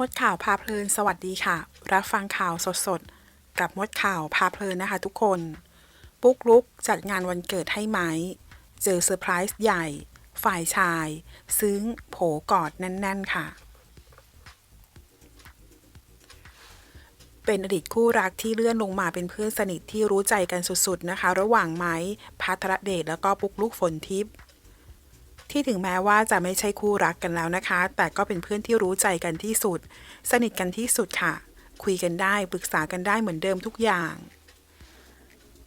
มดข่าวพาเพลินสวัสดีค่ะ รับฟังข่าวสดๆกับมดข่าวพาเพลินนะคะทุกคน ปุ๊กลุกจัดงานวันเกิดให้ไหม เจอเซอร์ไพรส์ใหญ่ ฝ่ายชาย ซึ้งโผกอดแน่น ๆ ค่ะ เป็นอดีตคู่รักที่เลื่อนลงมาเป็นเพื่อนสนิทที่รู้ใจกันสุด ๆ นะคะ ระหว่างไม้พัทรเดชแล้วก็ปุ๊กลุกฝนทิพย์ ที่ถึงแม้ว่าจะไม่ใช่คู่รักกันแล้วนะคะ แต่ก็เป็นเพื่อนที่รู้ใจกันที่สุด สนิทกันที่สุดค่ะ คุยกันได้ปรึกษากันได้เหมือนเดิมทุกอย่าง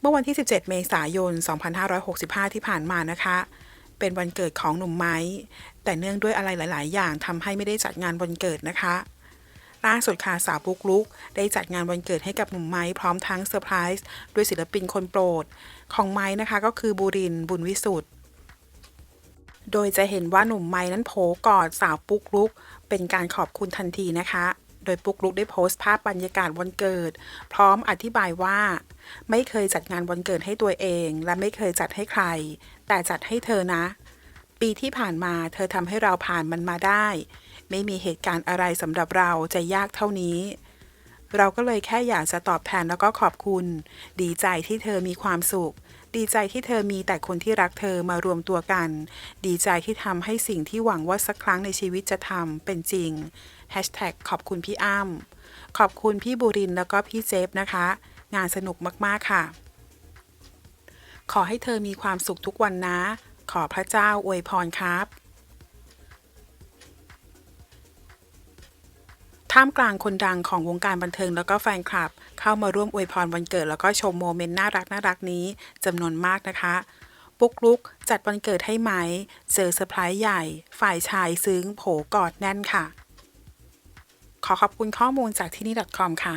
เมื่อวันที่ 17 เมษายน 2565 ที่ผ่านมานะคะ เป็นวันเกิดของหนุ่มไม้ แต่เนื่องด้วยอะไรหลาย ๆ อย่างทำให้ไม่ได้จัดงานวันเกิดนะคะล่าสุดค่ะสาวปุ๊กลุก ได้จัดงานวันเกิดให้กับหนุ่มไม้พร้อมทั้งเซอร์ไพรส์ด้วยศิลปินคนโปรด ของไม้นะคะก็คือบูรินบุญวิสุทธ์ โดยจะเห็นว่าหนุ่มไม้นั้นโผกอดสาวปุ๊กลุก เป็นการขอบคุณทันทีนะคะ โดยปุ๊กลุกได้โพสต์ภาพบรรยากาศวันเกิด พร้อมอธิบายว่า ไม่เคยจัดงานวันเกิดให้ตัวเอง และไม่เคยจัดให้ใคร แต่จัดให้เธอนะ ปีที่ผ่านมาเธอทำให้เราผ่านมันมาได้ ไม่มีเหตุการณ์อะไรสำหรับเราจะยากเท่านี้เราก็เลยแค่อยากจะตอบแทนแล้วก็ขอบคุณ ดีใจที่เธอมีความสุข ดีใจที่เธอมีแต่คนที่รักเธอมารวมตัวกัน ดีใจที่ทำให้สิ่งที่หวังว่าสักครั้งในชีวิตจะทำเป็นจริง Hashtag ขอบคุณพี่อ้ำขอบคุณพี่บุรินแล้วก็พี่เจฟนะคะ งานสนุกมากๆค่ะ ขอให้เธอมีความสุขทุกวันนะ ขอพระเจ้าอวยพรครับ ท่ามกลางคนดังของวงการบันเทิงแล้วก็แฟนคลับ เข้ามาร่วมอวยพรวันเกิดแล้วก็ชมโมเมนต์น่ารักน่ารักนี้จำนวนมากนะคะปุ๊กลุกจัดวันเกิดให้ไหม เจอเซอร์ไพรส์ใหญ่ ฝ่ายชายซึ้งโผกอดแน่นค่ะ ขอขอบคุณข้อมูลจากที่นี่ .com ค่ะ